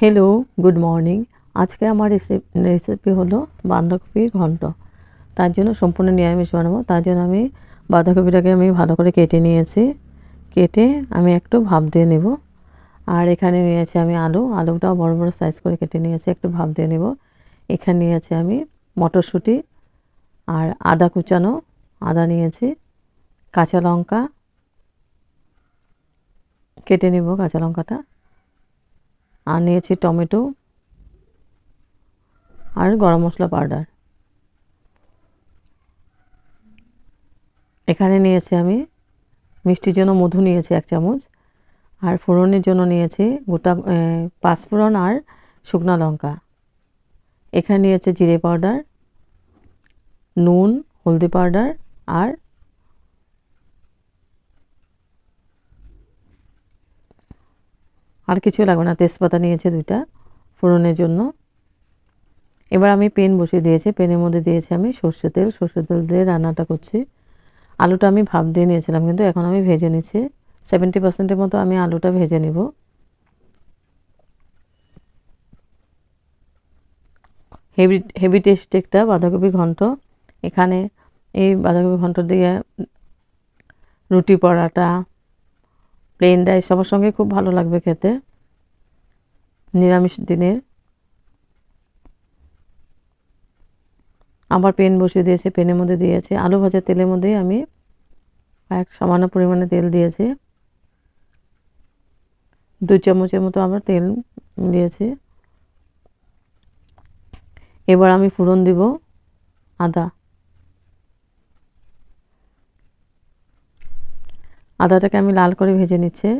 Hello good morning আজকে আমার recipe হলো বাঁধাকপির ঘন্ট। তার জন্য সম্পূর্ণ নিরামিষ বানাবো। তার জন্য আমি বাঁধাকপিটাকে আমি ভালো করে কেটে নিয়েছি। কেটে আমি একটু ভাপ দিয়ে নেব। আর এখানে নিয়েছি আমি আলু। আলুটাও বড় বড় সাইজ করে কেটে নিয়েছি, একটু ভাপ দিয়ে নেব। এখানে নিয়েছি আমি মটরশুঁটি আর আদা কুচানো। আদা নিয়েছি, কাঁচা লঙ্কা। কেটে নেব কাঁচা লঙ্কাটা। আর নিয়েছি টমেটো আর গরম মশলা পাউডার। এখানে নিয়েছি আমি মিষ্টির জন্য মধু নিয়েছি এক চামচ আর ফোড়নের জন্য নিয়েছি গোটা পাঁচফোড়ন আর শুকনো লঙ্কা। এখানে নিয়েছে জিরে পাউডার, নুন, হলদি পাউডার আর আর কিছু লাগবে না। তেজপাতা নিয়েছে দুইটা ফোড়নের জন্য। এবার আমি পেন বসিয়ে দিয়েছি। পেনের মধ্যে দিয়েছি আমি সর্ষে তেল। সর্ষে তেল দিয়ে রান্নাটা করছি। আলুটা আমি ভাপ দিয়ে নিয়েছিলাম, কিন্তু এখন আমি ভেজে নিচ্ছি। সেভেন্টি পার্সেন্টের মতো আমি আলুটা ভেজে নিব। হেভি হেভি টেস্ট একটা বাঁধাকপি ঘন্ট। এখানে এই বাঁধাকপি ঘন্ট দিয়ে রুটি পরাটা প্লেন রাইস সবার সঙ্গে খুব ভালো লাগবে খেতে। নিরামিষ দিনে। আবার পেন বসিয়ে দিয়েছে পেনের মধ্যে দিয়েছে। আলু ভাজার তেলের মধ্যেই আমি এক সামান্য পরিমাণে তেল দিয়েছি। দুই চামচের মতো আবার তেল দিয়েছি। এবার আমি ফুরন দিব আদা। আদাটাকে আমি লাল করে ভেজে নিচ্ছে।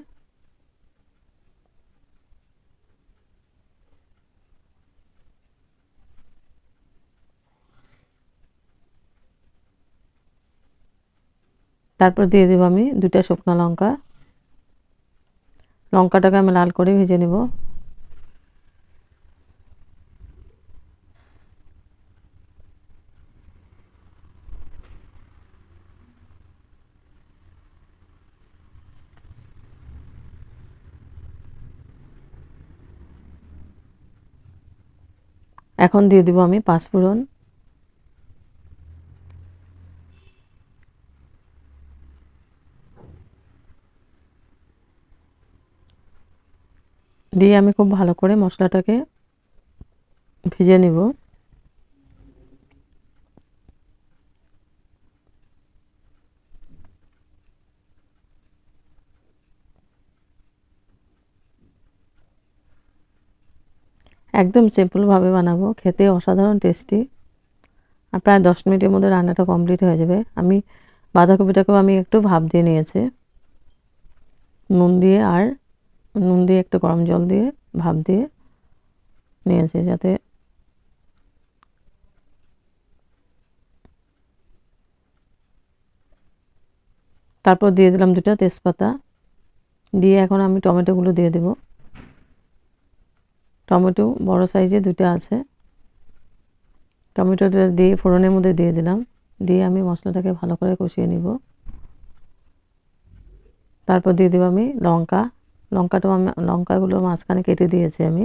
তারপর দিয়ে দেবো আমি দুটা শুকনো লঙ্কা। লঙ্কাটাকে আমি লাল করে ভেজে নেব। এখন দিয়ে দিব আমি পাঁচফোড়ন দিয়ে আমি খুব ভালো করে মশলাটাকে ভেজে নিব। একদম সিম্পলভাবে বানাবো, খেতে অসাধারণ টেস্টি আর প্রায় দশ মিনিটের মধ্যে রান্নাটা কমপ্লিট হয়ে যাবে। আমি বাঁধাকপিটাকেও আমি একটু ভাপ দিয়ে নিয়েছি। নুন দিয়ে আর নুন দিয়ে একটু গরম জল দিয়ে ভাপ দিয়ে নিয়েছি যাতে তারপর দিয়ে দিলাম দুটা তেজপাতা। দিয়ে এখন আমি টমেটোগুলো দিয়ে দেবো। টমেটো বড় সাইজে দুটো আছে। টমেটোটা দিয়ে ফোড়নের মধ্যে দিয়ে দিলাম। দিয়ে আমি মশলাটাকে ভালো করে কষিয়ে নিব। তারপর দিয়ে দেবো আমি লঙ্কা। লঙ্কাটাও আমি, লঙ্কাগুলো মাঝখানে কেটে দিয়েছি আমি।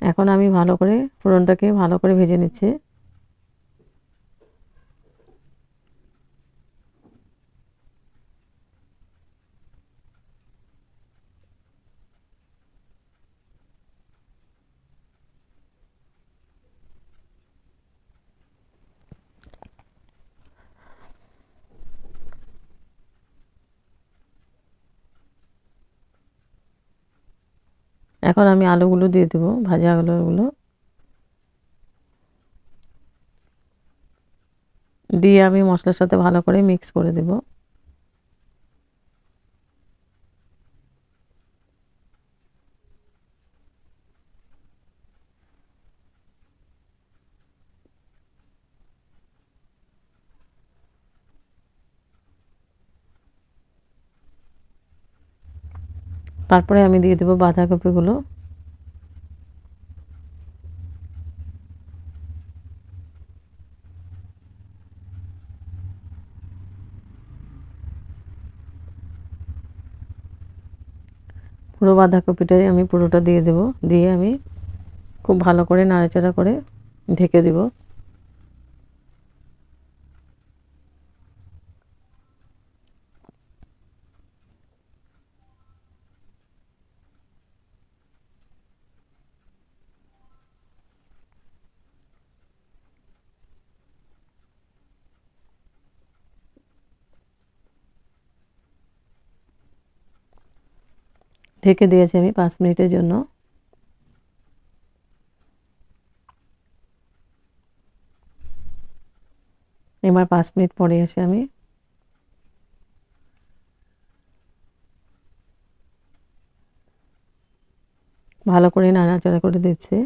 এখন আমি ভালো করে ফোড়নটাকে ভালো করে ভেজে নিচ্ছি। এখন আমি আলুগুলো দিয়ে দেবো, ভাজা আলুগুলো। দিয়ে আমি মশলার সাথে ভালো করে মিক্স করে দেব। তারপরে আমি দিয়ে দেবো বাঁধাকপিগুলো। পুরো বাঁধাকপিটাই আমি পুরোটা দিয়ে দেব। দিয়ে আমি খুব ভালো করে নাড়াচাড়া করে ঢেকে দেব। ঢেকে দিয়েছি আমি পাঁচ মিনিটের জন্য। এবার পাঁচ মিনিট পরে এসে আমি ভালো করে নাড়াচাড়া করে দিচ্ছি।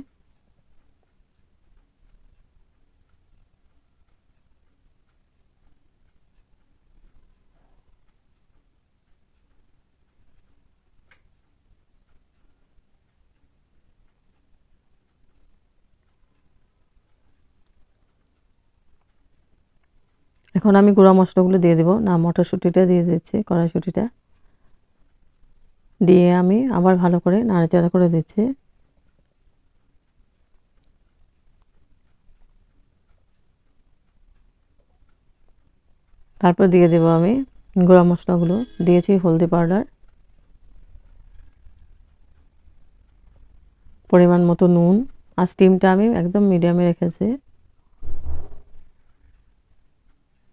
এখন আমি গুঁড়া মশলাগুলো দিয়ে দেবো। না, মটরশুঁটিটা দিয়ে দিচ্ছি, কড়াইশুঁটিটা। দিয়ে আমি আবার ভালো করে নাড়াচাড়া করে দিচ্ছি। তারপর দিয়ে দেব আমি গুঁড়া মশলাগুলো। দিয়েছি হলদি পাউডার। পরিমাণ মতো নুন আর স্টিমটা আমি একদম মিডিয়ামে রেখেছি।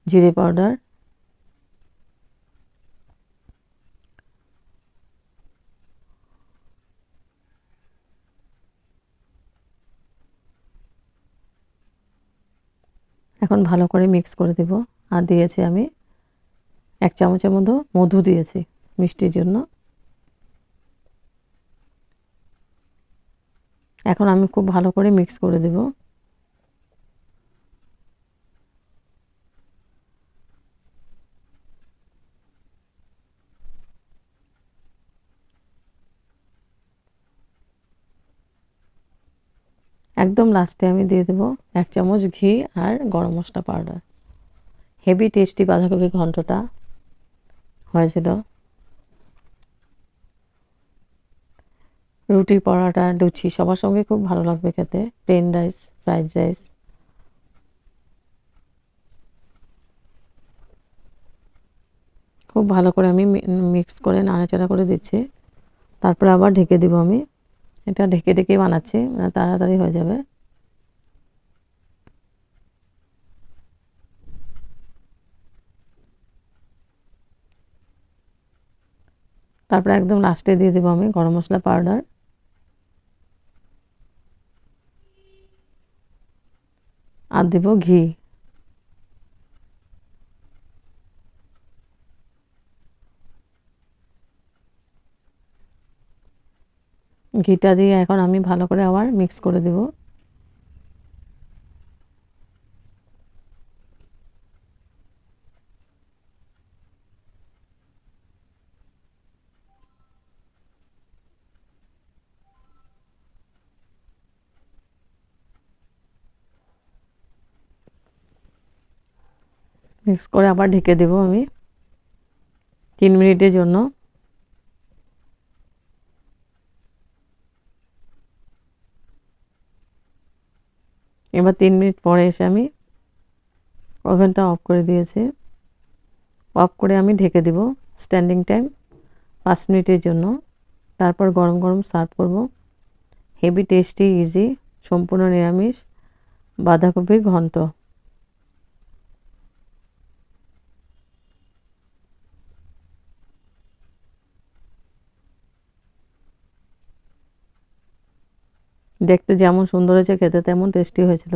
জিরে পাউডার, এখন ভালো করে মিক্স করে দেব। আর দিয়েছি আমি এক চামচের মতো মধু দিয়েছি মিষ্টির জন্য। এখন আমি খুব ভালো করে মিক্স করে দেবো। একদম লাস্টে আমি দিয়ে দেবো এক চামচ ঘি আর গরম মশলা পাউডার হেভি টেস্টি বাঁধাকপি ঘন্টটা হয়েছিল। রুটি পরোটা, লুচি সবার সঙ্গে খুব ভালো লাগবে খেতে। প্লেন রাইস ফ্রাইড রাইস খুব ভালো করে আমি মিক্স করে, নাড়াচাড়া করে দিচ্ছি। তারপরে আবার ঢেকে দিব আমি এটা ঢেকে ঢেকে বানাচ্ছি মানে তাড়াতাড়ি হয়ে যাবে। তারপরে একদম লাস্টে দিয়ে দেবো আমি গরম মশলা পাউডার। আর দেবো ঘি। ঘিটা দিয়ে এখন আমি ভালো করে আবার মিক্স করে দেব। মিক্স করে আবার ঢেকে দেব আমি তিন মিনিটের জন্য। এবার তিন মিনিট পরে এসে আমি ওভেনটা অফ করে দিয়েছি। অফ করে আমি ঢেকে দিব স্ট্যান্ডিং টাইম পাঁচ মিনিটের জন্য। তারপর গরম গরম সার্ভ করব। হেভি টেস্টি, ইজি, সম্পূর্ণ নিরামিষ বাঁধাকপির ঘন্ট। দেখতে যেমন সুন্দর হয়েছে খেতে তেমন টেস্টি হয়েছিল।